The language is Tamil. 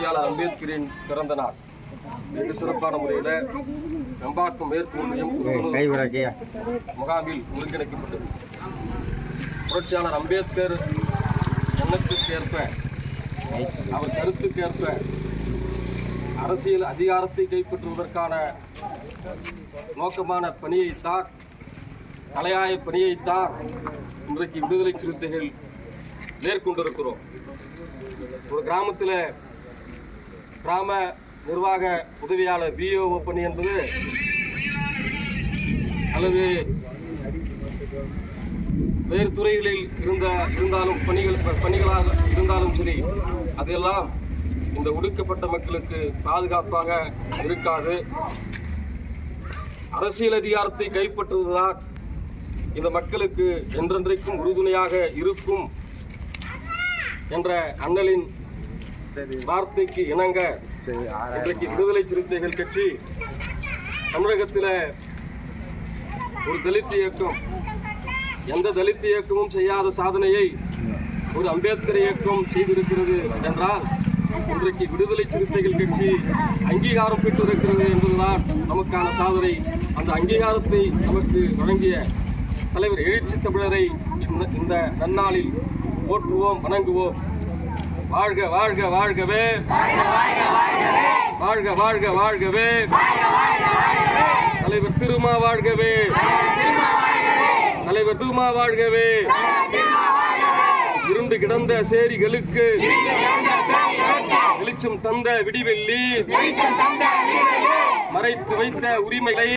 புரட்சியாளர் அம்பேத்கரின் பிறந்த நாள். வெகு சிறப்பான முறையில் நம்பாக்கம் மேற்கு ஒன்றியம் முகாமில் ஒருங்கிணைக்கப்பட்டது. புரட்சியாளர் அம்பேத்கர் எண்ணத்துக்கேற்ப அவர் கருத்துக்கேற்ப அரசியல் அதிகாரத்தை கைப்பற்றுவதற்கான நோக்கமான பணியைத்தான் தலையாய பணியைத்தான் இன்றைக்கு விடுதலை சிறுத்தைகள் மேற்கொண்டிருக்கிறோம். ஒரு கிராமத்தில் கிராம நிர்வாக உதவியாளர் பிஓஓ பணி என்பது அல்லது வேறு துறைகளில் இருந்த இருந்தாலும் பணிகள் பணிகளாக இருந்தாலும் சரி அதெல்லாம் இந்த ஒடுக்கப்பட்ட மக்களுக்கு பாதுகாப்பாக இருக்காது. அரசியல் அதிகாரத்தை கைப்பற்றுவதுதான் இந்த மக்களுக்கு என்றென்றைக்கும் உறுதுணையாக இருக்கும் என்ற அண்ணலின் வார்த்தைக்கு இணங்க. இன்றைக்கு விடுதலை சிறுத்தைகள் கட்சி தமிழகத்தில் ஒரு தலித் இயக்கம். எந்த தலித் இயக்கமும் செய்யாத சாதனையை ஒரு அம்பேத்கர் இயக்கம் செய்திருக்கிறது என்றால் இன்றைக்கு விடுதலை சிறுத்தைகள் கட்சி அங்கீகாரம் பெற்றிருக்கிறது என்பதுதான் நமக்கான சாதனை. அந்த அங்கீகாரத்தை நமக்கு வழங்கிய தலைவர் எழுச்சி தமிழரை இந்த நன்னாளில் போற்றுவோம் வணங்குவோம். வாழ்க வாழ்க வாழ்கவே. வாழ்க வாழ்க வாழ்கவே. தலைவர் திருமா வாழ்கவே. தலைவர் தூமா வாழ்கவே. இருண்டு கிடந்த சேரிகளுக்கு வெளிச்சம் தந்த விடிவெள்ளி மறைத்து வைத்த உரிமைகளை